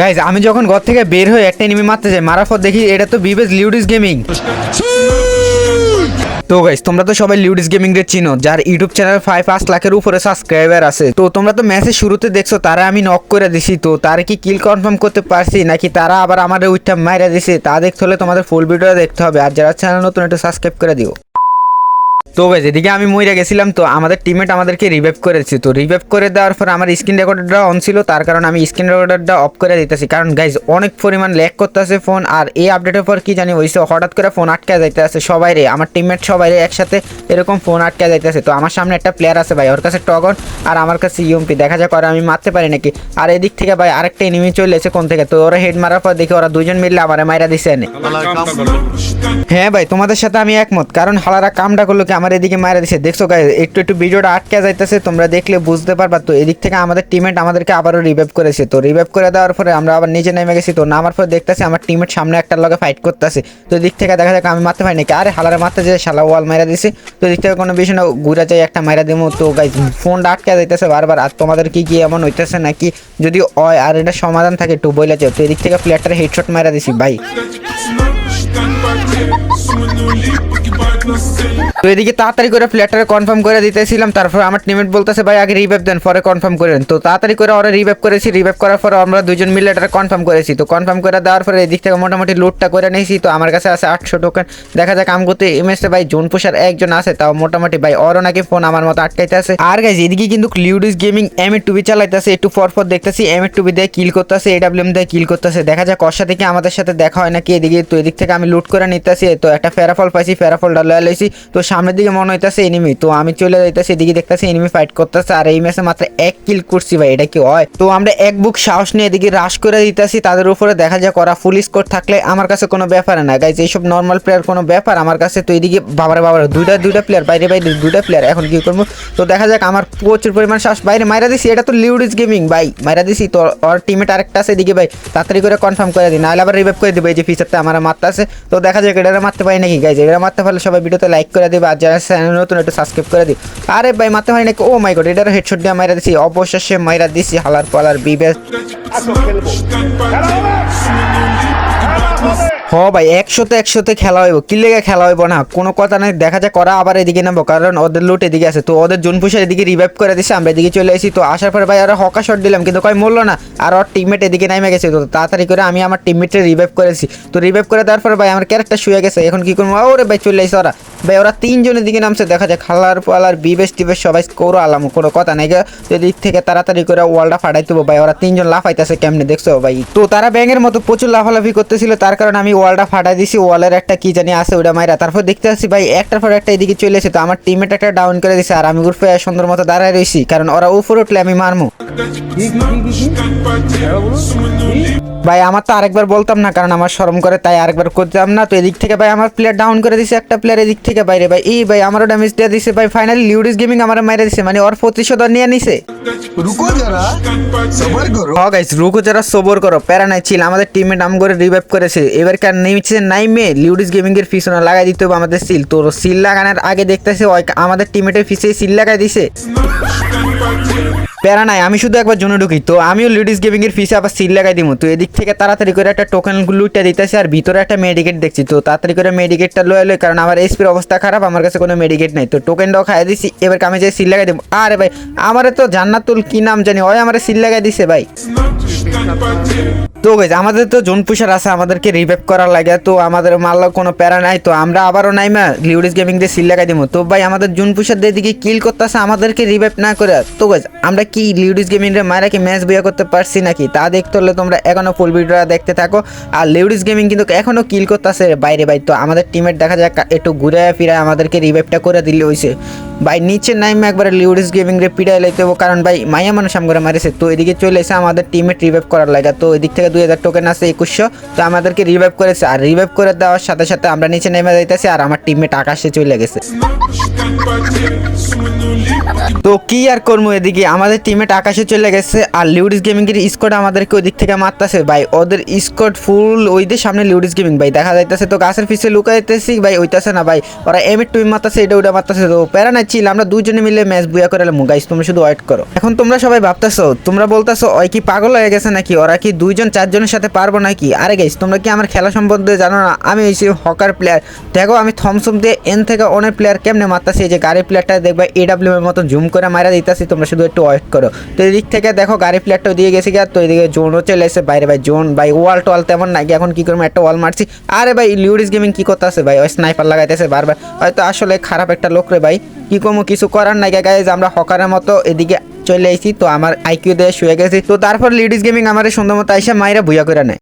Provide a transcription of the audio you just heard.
Guys আমি যখন ঘর থেকে বের হয়ে একটা এনিমি মারতে যাই, মারার পর দেখি এটা তো বিবেস লিউডিস গেমিং তো গাইজ তোমরা তো সবাই লিউডিস গেমিং রে চিনো, যার ইউটিউব চ্যানেল ফাইভ পাঁচ লাখের উপরে সাবস্ক্রাইবার আছে। তো তোমরা তো ম্যাচের শুরুতে দেখছ, তারা আমি নক করে দিছি, তো তারা কি কিল কনফার্ম করতে পারছি, নাকি তারা আবার আমার উইটটা মাইরা দিছে, তা দেখতে হলে তোমাদের ফুল ভিডিওটা দেখতে হবে। আর যারা চ্যানেল নতুন, একটু সাবস্ক্রাইব করে দিও। তো গাইজ এদিকে আমি মইরা গেছিলাম তো আমাদের টিমমেট আমাদেরকে রিভাইভ করেছে। তো রিভাইভ করে দেওয়ার পর আমার স্ক্রিন রেকর্ডারটা অন ছিল তার কারণে আমি স্ক্রিন রেকর্ডারটা অফ করে দিতেছি। কারণ গাইজ অনেক পরিমাণ ল্যাক করতেছে ফোন আর এই আপডেটের পর কি জানি হয়েছে হঠাৎ করে ফোন আটকে যাইতে আছে সবাই রে আমার টিমমেট সবাই রে একসাথে এরকম ফোন আটকে যাইতেছে। তো আমার সামনে একটা প্লেয়ার আছে ভাই ওর কাছে টগন আর আমার কাছে ইউএমপি দেখা যাক আর আমি মারতে পারি নাকি। আর এদিক থেকে ভাই আরেকটা এনিমি চলে এসে কোন থেকে তো ওরা হেড মারার পর দেখি ওরা দুজন মিললে আমার মাইরা দিছে হ্যাঁ ভাই তোমাদের সাথে আমি একমত কারণ হালারা কামটা করল কি আমার এদিকে মারা দিছে। দেখছ গাই একটু একটু ভিডিওটা আটকে যাইতেছে, তোমরা দেখলে বুঝতে পারবা। তো এদিক থেকে আমাদের টিমেট আমাদেরকে আবারও রিভাইভ করেছে। তো রিভাইভ করে দেওয়ার পরে আমরা আবার নিচে নেমে গেছি। তো নামার পর দেখতেছি আমার টিমমেট সামনে একটা লগে ফাইট করতেছে। তো এদিক থেকে দেখা যাক আমি মারতে পারি নাকি। আরে হালারে মারতে যে শালা ওয়াল মারা দিছি। তো এদিক থেকে কোনো বিষয় না, ঘুরে যাই, একটা মারা দিমু। তো গাই ফোনটা আটকে যাইতেছে বারবার। আর তোমাদের কি কি এমন হইতেছে নাকি? যদি হয় আর এটা সমাধান থাকে, একটু বইলে যাও। তো এদিক থেকে প্লেয়ারটার হেডশট মারা দিছি, ভাই। তো এদিকে তাড়াতাড়ি করে ফ্ল্যাটারে কনফার্ম করে দিতেছিলাম, তারপর আমার টিমমেট বলতেছে, ভাই, আগে রিভাইভ দেন, পরে কনফার্ম করেন তো তাড়াতাড়ি করে ওরা রিভাইভ করেছি রিভাইভ করার পর আমরা দুজন মিলে এটা কনফার্ম করেছি। তো কনফার্ম করে দেওয়ার পরে এদিক থেকে মোটামুটি লুটটা করে নিয়েছি। তো আমার কাছে আছে আটশো টোকেন দেখা যাক আম করতে এমএসে ভাই জোন পুষার একজন আছে, তাও মোটামুটি, ভাই, ওরও নাকি ফোন আমার মতো আটকাইতে আছে। আর গাইজ এদিকে কিন্তু লিউডিস গেমিং এম এ টুবি চালাইতেছে, একটু পর পর দেখতেছি এম এ টুবি দিয়ে কিল করতেছে এডাব্লিউএম দিয়ে কিল করতেছে। দেখা যাক কষা থেকে আমাদের সাথে দেখা হয় নাকি, এদিকে তো এদিক থেকে আমি লুট করে নিতেছি, তো একটা ফেরাফল পাইছি ফেরাফলটা লয়ে লইছি তো সামনের দিকে মনে হইতেছে এনিমি তো আমি চলে যাইতেছি, এদিকে দেখতেছি এনিমি ফাইট করতেছে। আর এই ম্যাচে মাত্র এক কিল করছি ভাই, এটা কি হয়? তো আমরা এক বুক সাহস নিয়ে এদিকে রাশ করে দিতেছি, তাদের উপরে দেখা যায় করা ফুল স্কোর থাকলে আমার কাছে কোনো ব্যাপার না। গাইজ এইসব নর্মাল প্লেয়ার কোনো ব্যাপার, আমার কাছে তো এদিকে বাবার বাবার, দুইটা দুইটা প্লেয়ার বাইরে বাইরে দুইটা প্লেয়ার এখন কি করব? তো দেখা যাক, আমার প্রচুর পরিমাণ সাহস। বাইরে মাইরা দিছি, এটা তো লিউডিস গেমিং ভাই, মাইরা দিছি। তো ওর টিমেট আরেকটা আছে এদিকে ভাই, তাড়াতাড়ি করে কনফার্ম করে দিই, নাহলে আবার রিভাইভ করে দিবে, এই যে ফিচারটা আমার মারতে আছে তো দেখা যাক এটা মারতে পারি নাকি? গাইজ এটা মারতে পারলে সবাই ভিডিওতে লাইক করে দিবে, আর যারা চ্যানেল নতুন, একটু সাবস্ক্রাইব করে দিবে। আরে ভাই, মাথা হয় নাকি? ও মাই গড এটার হেডশট দিয়ে মাইরা দিছি। অবশেষে মাইরা দিছি হালার পালার বিবেস হ ভাই, একশোতে একশোতে খেলা হইব। কি লেগে খেলা হইব না? কোনো কথা নাই, দেখা যায় করা আবার এদিকে নেব কারণ ওদের লুট এদিকে আছে। তো ওদের জোন পুষার এদিকে রিভাইভ করে দিছে, আমরা এদিকে চলে এসেছি তো আসার পরে ভাই আর হকা শট দিলাম, কিন্তু কয় মরলো না। আর ওর টিমমেট এদিকে নেমে গেছে, তো তাড়াতাড়ি করে আমি আমার টিমমেটে রিভাইভ করেছি। তো রিভাইভ করে দেওয়ার পরে ভাই আমার ক্যারেক্টার শুয়ে গেছে, এখন কি করব? ওরে ভাই, চলে এসে ওরা। ভাই, ওরা তিনজনের দিকে নামছে, দেখা যায় খালার পালার বিবেশ টিবেশ, সবাই স্কোর আলাম, কোনো কথা নাই এদিক থেকে তাড়াতাড়ি করে ওয়ালটা ফাটাই দেবো, ভাই, ওরা তিনজন লাফাইতেছে কেমনে, দেখছ ভাই? তো তারা ব্যাঙের মতো প্রচুর লাফালাফি করতেছিল, তার কারণে আমি ওয়ালটা ফাটা দিছি ওয়ালের একটা কি জানি আছে ওটা মাইরা। তারপর দেখতে পাচ্ছি ভাই একটার পর একটা এদিকে চলে এসে তো আমার টিমমেট একটা ডাউন করে দিছে আর আমি গ্রুপে সুন্দর মতো দাঁড়ায় রয়েছি কারণ ওরা উপরে উঠলে আমি মারমু। ভাই আমার তো আরেকবার বলতাম না কারণ আমার শরম করে তাই আরেকবার করতাম না। তো এদিক থেকে ভাই আমার প্লেয়ার ডাউন করে দিছে একটা প্লেয়ার এদিক থেকে। বাইরে ভাই এই ভাই আমারও ড্যামেজ দিয়ে দিছে। ভাই ফাইনালি লিউডিস গেমিং আমার মাইরে দিছে মানে ওর প্রতিশোধ নিয়ে নিছে। রুকো যারা সবর করো। গাইস রুকো যারা সবর করো। প্যারা নাই ছিল আমাদের টিমে নাম করে রিভাইভ করেছে। এবার কার নিচে নাই মে লিউডিস গেমিং এর পিছনে লাগাই দিতে হবে আমাদের সিল তো সিল লাগানোর আগে দেখতেছে আমাদের টিমেটের পিছিয়ে সিল লাগাই দিছে। প্যারা নাই, আমি শুধু একবার জন্য ঢুকি। তো আমিও লিডিস গেমিং এর ফিসে আবার সিল লাগাই দিব তো এদিক থেকে তাড়াতাড়ি করে একটা টোকেন লুটটা দিতেছে আর ভিতরে একটা মেডিকেট দেখছি। তো তাড়াতাড়ি করে মেডিকেটটা লয়ে লই কারণ আমার এসপির অবস্থা খারাপ, আমার কাছে কোনো মেডিকেট নাই। তো টোকেনটাও খাই দিছি, এবার আমি যে সিল লাগাই দেবো আরে ভাই, আমারে তো জান্নাতুল কি নাম জানি, ওই আমারে সিল লাগাই দিছে ভাই। তো গাইজ আমাদের তো জোন পুষার আছে, আমাদেরকে রিভাইভ করার লাগে, তো আমাদের মারলো কোনো প্যারা নাই, তো আমরা আবারও নাই মা লিউডিস গেমিং দিয়ে সিল লাগাই দিব তো ভাই, আমাদের জোন পুষার দিয়ে দিকে কিল করতেছে, আমাদেরকে রিভাইভ না করে। তো গাইজ আমরা কি লিউডিস গেমিং রে মারা কি ম্যাচ বিয়া করতে পারছি নাকি, তা দেখতে হলে তোমরা এখনও ফুল ভিডিওটা দেখতে থাকো। আর লিউডিস গেমিং কিন্তু এখনও কিল করতেছে বাইরে, ভাই। তো আমাদের টিমের দেখা যাক, একটু ঘুরে ফিরে আমাদেরকে রিভাইভটা করে দিলে হইছে। ভাই, নিচে নাইমে একবারে লিউডিস গেমিং রে পিড়াই লাইতে হব কারণ ভাই, মাইয়া মানুষ আমগরে মারেছে। তো এদিকে চলে এসে আমাদের টিমে রিভাইভ করার লাগা। তো এদিক থেকে দুই হাজার টোকেন আছে একুশশো। তো আমাদেরকে রিভাইভ করেছে। আর রিভাইভ করে দেওয়ার সাথে সাথে আমরা নিচে নেমে যাইতেছি আর আমার টিমে টাকা সে চলে গেছে। তো কি আর করব এদিকে? আমাদের টিমেট আকাশে চলে গেছে আর লিউডিস গেমিং এর স্কোয়াড আমাদেরকে ওই দিক থেকে মারতেছে। ভাই, ওদের স্কোয়াড ফুল ওইদের সামনে লিউডিস গেমিং ভাই। দেখা যাইতেছে তো গাছের পিছে লুকাইতেছি ভাই ওইটাছে না, ভাই। ওরা এম এর টুইম মারতেছে, এটা ওটা মারতেছে। তো প্যারা নাই চিল আমরা দুজনে মিলে ম্যাচ বুয়া করে এলাম। গাইস তোমরা শুধু ওয়েট করো। এখন তোমরা সবাই ভাবতেছো, তোমরা বলতেছো, ওই কি পাগল হয়ে গেছে নাকি? ওরা কি দুইজন, চারজনের সাথে পারব নাকি? আরে গাইস তোমরা কি আমার খেলা সম্বন্ধে জানো না? আমি হকার প্লেয়ার দেখো, আমি থমসম দিয়ে এন থেকে অনেক প্লেয়ার কেমনে মারতাছি? এই যে গাড়ি প্লেয়ারটা দেখবে এডাব্লিউ এর মতো জুম করে মারা দিতেছি, তোমরা শুধু একটু ওয়েট করো। তো এদিক থেকে দেখো গাড়ি প্লেয়ারটা দিয়ে গেছে গিয়ে, তো এদিকে জোনও চলে এসে বাইরে ভাই জোন ভাই ওয়াল টোয়াল তেমন নাকি এখন কি করব, একটা ওয়াল মারছি। আরে ভাই লিউডিস গেমিং কি করতেছে ভাই? ওই স্নাইপার লাগাইতেছে বারবার। হয়তো আসলে খারাপ একটা লোক রে ভাই। কি করব, কিছু করার নাই গাইজ আমরা হকারের মতো এদিকে চলে এসেছি তো আমার আইকিউ দিয়ে শুয়ে গেছি। তো তারপর লিডিস গেমিং আমার সুন্দর মতো আইসা মাইরা ভুয়া করে নেয়।